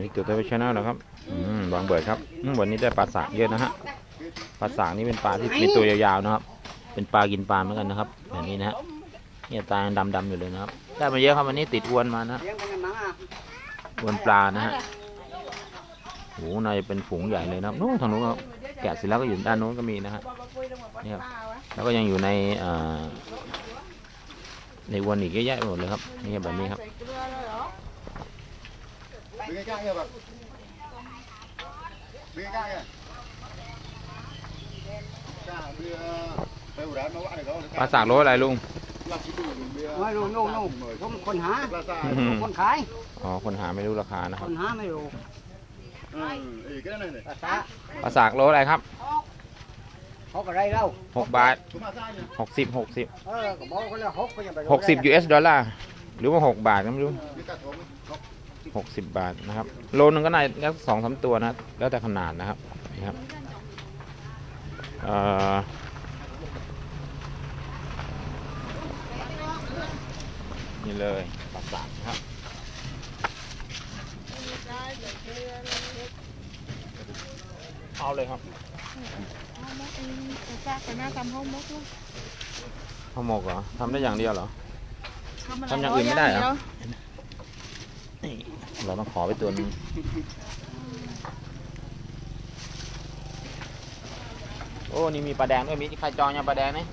นี่เกี่ยวกับชแนลนะครับอืมวางเบิดครับอืมวันนี้ได้ปลาสากเยอะนะฮะปลาสากนี่เป็นปลาที่มีตัวยาวๆนะครับ เป็นปลากินปลาเหมือนกันนะครับแบบนี้นะฮะเนี่ยตายังดำๆอยู่เลยนะครับได้มาเยอะครับวันนี้ติดอวนมานะเลี้ยงเป็นยังไงอะอวนปลานะฮะโอ้โหน่าจะเป็นฝูงใหญ่เลยนะครับนู้นทางนู้นครับแกะเสร็จแล้วก็อยู่ด้านนู้นก็มีนะฮะนี่ครับแล้วก็ยังอยู่ในเอ่อในอวนอีกเยอะแยะไปหมดเลยครับนี่ครับแบบนี้ครับ Đứng cái cãi kìa bà Đứng cái cãi kìa Bà sạc lối lại luôn ไงลุงไม่รู้นู่นนู่นทุกคนหา คนขาย อ๋อ คนหาไม่รู้ราคานะครับคนหาไม่รู้ภาษาปลาสากโลอะไรครับหกาอะไรเล่าหกบาทหกสิบหกสิบเออก็บอกเขาแล้วหกหกสิบ ได้ US ดอลลาร์หรือว่าหกบาทก็ไม่รู้ Thank. 60 บาทนะครับ โลนึงก็ได้สักสองสามตัวนะ แล้วแต่ขนาดนะครับ นี่ครับนี่เลยปากปากครับเอาเลยครับทำหมกเหรอทำได้อย่างเดียวเหรอทำอย่างอื่นไม่ได้เหรอ นี่เราต้องขอไปตัวนึงโอ้ นี่มีปลาแดงด้วย มีใครจองยังปลาแดงนี่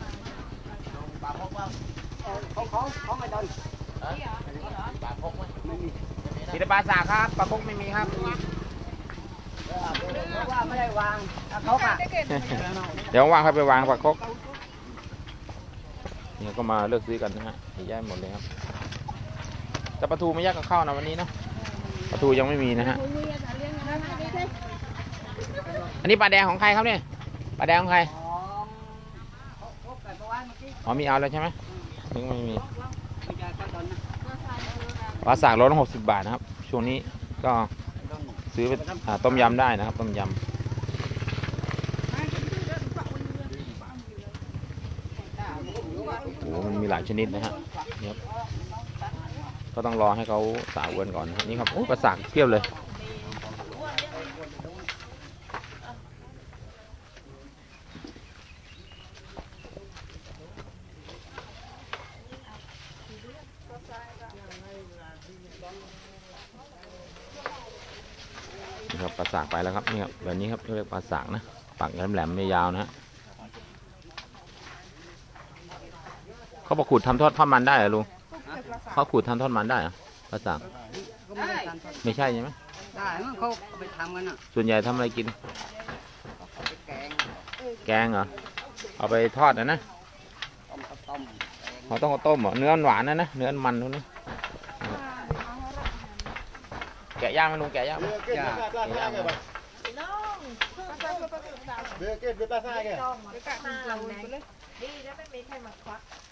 เขาเขาเขาไม่โดนปลาพกไหมไม่มีมีแต่ปลาสากครับปลาพกไม่มีครับเพราะว่าไม่ได้วางแล้วเขาก็เดี๋ยวว่างค่อยไปวางปลาคกเนี่ยก็มาเลือกซื้อกันนะฮะเยอะแยะหมดเลยครับ แต่ปลาทูไม่ยากกับข้าวนะวันนี้เนาะปลาทูยังไม่มีนะฮะ อันนี้ปลาแดงของใครครับเนี่ยปลาแดงของใครของเขาไปเมื่อวานเมื่อกี้อ๋อมีเอาแล้วใช่ไหมถึงไม่มีไม่ใช่ก็โดนนะปลาสากโลละหกสิบบาทนะครับ ช่วงนี้ก็ซื้อไปอ่าต้มยำได้นะครับ ต้มยำโอ้โหมันมีหลายชนิดนะฮะนี่ครับ ก็ต้องรอให้เขาสาวอวนก่อน นี่ครับโอ้ปลาสากเพียบเลย นี่ครับปลาสากไปแล้วครับนี่ครับแบบนี้ครับเรียกปลาสากนะปากแหลมๆไม่ยาวนะฮะเขาบอกขูดทำทอดทอดมันได้เหรอลุง เขาขูดทำทอดมันได้เหรอปลาสากก็ไม่ได้การทำไม่ใช่ใช่ไหมได้มั้งเขาเอาไปทำกันอะส่วนใหญ่ทำอะไรกิน เอาไปแกงแกงเหรอ เอาไปทอดนะนะต้มข้าวต้มเขาต้องเอาต้มเหรอเนื้อหวานนะนะ เนื้อมันนู้นนะแกะย่างไหมลุงแกะย่างไหม Bia kết với pla sai kìa bác. Bia kết với pla sai kìa. อะไรอะ Bia, bia. Cái ra, cái ra, cái tụng bia, à, cái tụng một đó. Tôi thấy muốn một cả đi kìa.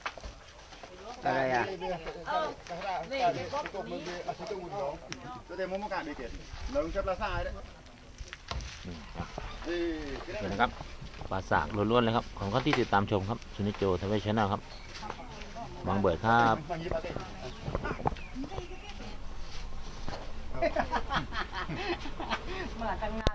Nấu cho pla sai đấy. นี่ครับ Thì cái เห็น này นะครับปลาสากล้วนๆเลยครับของเขาที่ติดตามชมครับซุนิโจทวีชแนลครับบางเบิดครับ bằng như pla tệ. มาตั้งนาน